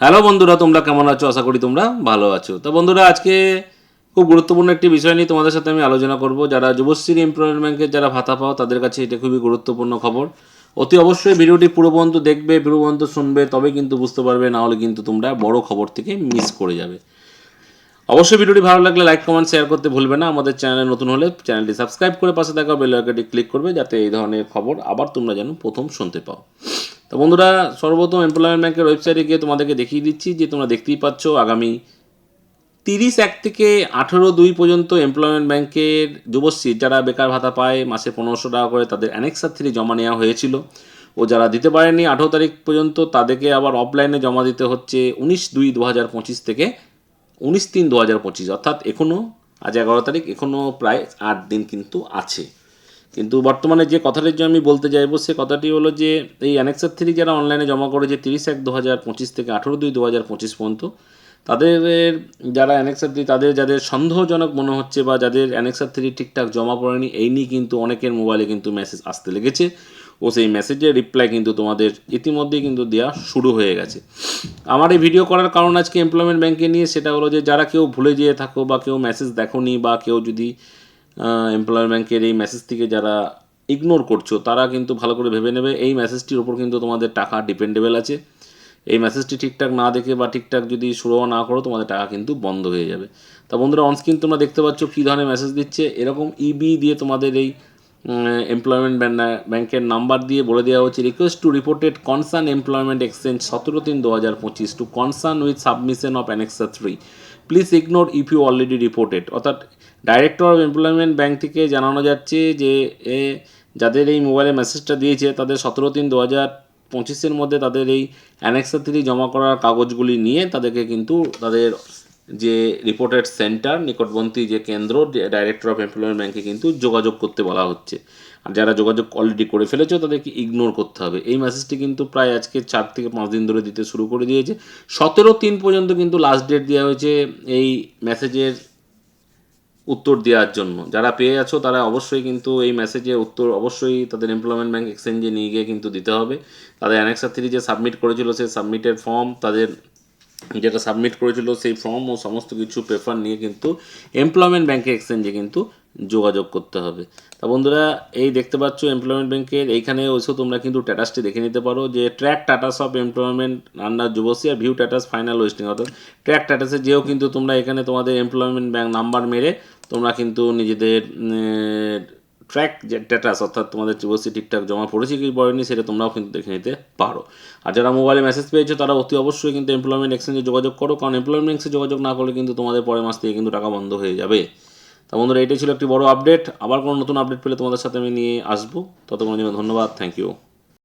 Hello বন্ধুরা, তোমরা কেমন আছো? আশা করি তোমরা ভালো আছো। তো বন্ধুরা, আজকে খুব গুরুত্বপূর্ণ একটি বিষয় নিয়ে তোমাদের সাথে আমি আলোচনা করব। যারা যুবশ্রী এমপ্লয়মেন্ট ব্যাংকের যারা ভাতা পাও, তাদের কাছে এটা খুবই গুরুত্বপূর্ণ খবর। অতি অবশ্যই ভিডিওটি পুরো পর্যন্ত দেখবে, পুরো পর্যন্ত শুনবে, তবে কিন্তু বুঝতে পারবে, না হলে কিন্তু তোমরা বড় খবর থেকে মিস করে যাবে। অবশ্যই ভিডিওটি ভালো লাগলে লাইক কমেন্ট শেয়ার করতে ভুলবে না। আমাদের চ্যানেলে নতুন হলে চ্যানেলটি সাবস্ক্রাইব করে পাশে থাকা বেল আইকনটি ক্লিক করবে, যাতে এই ধরনের খবর আবার তোমরা যেন প্রথম শুনতে পাও। তো বন্ধুরা, সর্বপ্রথম এমপ্লয়মেন্ট ব্যাংকের ওয়েবসাইটে গিয়ে তোমাদেরকে দেখিয়ে দিচ্ছি যে তোমরা দেখতেই পাচ্ছ আগামী তিরিশ এক থেকে আঠেরো দুই পর্যন্ত এমপ্লয়মেন্ট ব্যাংকের যুবশ্রী যারা বেকার ভাতা পায়, মাসে পনেরোশো টাকা করে তাদের অ্যানেক্সার থ্রি জমা নেওয়া হয়েছিল। ও যারা দিতে পারেনি আঠেরো তারিখ পর্যন্ত, তাদেরকে আবার অফলাইনে জমা দিতে হচ্ছে উনিশ দুই দু হাজার পঁচিশ থেকে উনিশ তিন দু হাজার পঁচিশ। অর্থাৎ এখনও আজ এগারো তারিখ এখনও প্রায় আট দিন কিন্তু আছে। কিন্তু বর্তমানে যে কথাটি যে আমি বলতে চাইব সে কথাটি হলো যে এই অ্যানেক্সার থ্রি যারা অনলাইনে জমা করেছে তিরিশ এক দু হাজার পঁচিশ থেকে আঠেরো দুই দু হাজার পঁচিশ পর্যন্ত, তাদের যারা অ্যানেক্সার থ্রি তাদের যাদের সন্দেহজনক মনে হচ্ছে বা যাদের অ্যানেক্সার থ্রি ঠিকঠাক জমা পড়েনি, এই নিয়ে কিন্তু অনেকের মোবাইলে কিন্তু মেসেজ আসতে লেগেছে। ও সেই মেসেজের রিপ্লাই কিন্তু তোমাদের ইতিমধ্যেই কিন্তু দেওয়া শুরু হয়ে গেছে। আমার এই ভিডিও করার কারণ আজকে এমপ্লয়মেন্ট ব্যাংকে নিয়ে সেটা হলো যে, যারা কেউ ভুলে যেয়ে থাকো বা কেউ মেসেজ দেখোনি বা কেউ যদি এমপ্লয়ার ব্যাংকের এই মেসেজ থেকে যারা ইগনোর করছ, তারা কিন্তু ভালো করে ভেবে নেবে। এই মেসেজটির ওপর কিন্তু তোমাদের টাকা ডিপেন্ডেবল আছে। এই মেসেজটি ঠিকঠাক না দেখে বা ঠিকঠাক যদি শুরু না করো, তোমাদের টাকা কিন্তু বন্ধ হয়ে যাবে। তা বন্ধুরা অনস্ক্রিন তোমরা দেখতে পাচ্ছ কী ধরনের মেসেজ দিচ্ছে। এরকম ইবি দিয়ে তোমাদের এই এমপ্লয়মেন্ট ব্যাংকের নাম্বার দিয়ে বলে দেওয়া হচ্ছে request to reported concern employment exchange সতেরো তিন দু হাজার পঁচিশ to concern with submission of annexure three please ignore if you already reported অর্থাৎ ডাইরেক্টর অফ এমপ্লয়মেন্ট ব্যাংক থেকে জানানো যাচ্ছে যে যাদের এই মোবাইলে মেসেজটা দিয়েছে, তাদের সতেরো তিন দু হাজার পঁচিশের মধ্যে তাদের এই অ্যানেক্সা থ্রি জমা করার কাগজগুলি নিয়ে তাদেরকে কিন্তু তাদের যে রিপোর্টেড সেন্টার নিকটবর্তী যে কেন্দ্র ডাইরেক্টর অফ এমপ্লয়মেন্ট ব্যাংকে কিন্তু যোগাযোগ করতে বলা হচ্ছে। আর যারা যোগাযোগ অলরেডি করে ফেলেছো, তাদেরকে ইগনোর করতে হবে। এই মেসেজটি কিন্তু প্রায় আজকে চার থেকে পাঁচ দিন ধরে দিতে শুরু করে দিয়েছে। সতেরো তিন পর্যন্ত কিন্তু লাস্ট ডেট দেওয়া হয়েছে এই মেসেজের উত্তর দেওয়ার জন্য। যারা পেয়ে আছো, তারা অবশ্যই কিন্তু এই মেসেজের উত্তর অবশ্যই তাদের এমপ্লয়মেন্ট ব্যাংক এক্সচেঞ্জে নিয়ে গিয়ে কিন্তু দিতে হবে। তাদের অ্যানেক্সার থ্রি যে সাবমিট করেছিল, সেই সাবমিটের ফর্ম তাদের যেটা সাবমিট করেছিল সেই ফর্ম ও সমস্ত কিছু পেপার নিয়ে কিন্তু এমপ্লয়মেন্ট ব্যাংকে এক্সচেঞ্জে কিন্তু যোগাযোগ করতে হবে। তা বন্ধুরা, এই দেখতে পাচ্ছ এমপ্লয়মেন্ট ব্যাংকের এইখানে ওইসব তোমরা কিন্তু স্ট্যাটাসটি দেখে নিতে পারো যে track status of employment under Yuvashree R view status final ওয়েস্টিং অর্থাৎ ট্র্যাক স্ট্যাটাসে যেও কিন্তু তোমরা এখানে তোমাদের এমপ্লয়মেন্ট ব্যাংক নাম্বার মেরে তোমরা কিন্তু নিজেদের ট্র্যাক যে ডেটাস অর্থাৎ তোমাদের যুবশ্রী ঠিকঠাক জমা পড়েছে কি পড়েনি, সেটা তোমরাও কিন্তু দেখে নিতে পারো। আর যারা মোবাইলে মেসেজ পেয়েছ, তারা অতি অবশ্যই কিন্তু এমপ্লয়মেন্ট এক্সচেঞ্জে যোগাযোগ করো, কারণ এমপ্লয়মেন্ট এক্সচেঞ্জে যোগাযোগ না করলে কিন্তু তোমাদের পরের মাস থেকে কিন্তু টাকা বন্ধ হয়ে যাবে। তা বন্ধুরা, এটাই ছিল একটি বড় আপডেট আবার কোনো নতুন আপডেট পেলে তোমাদের সাথে আমি নিয়ে আসব। ততক্ষণের জন্য ধন্যবাদ। Thank you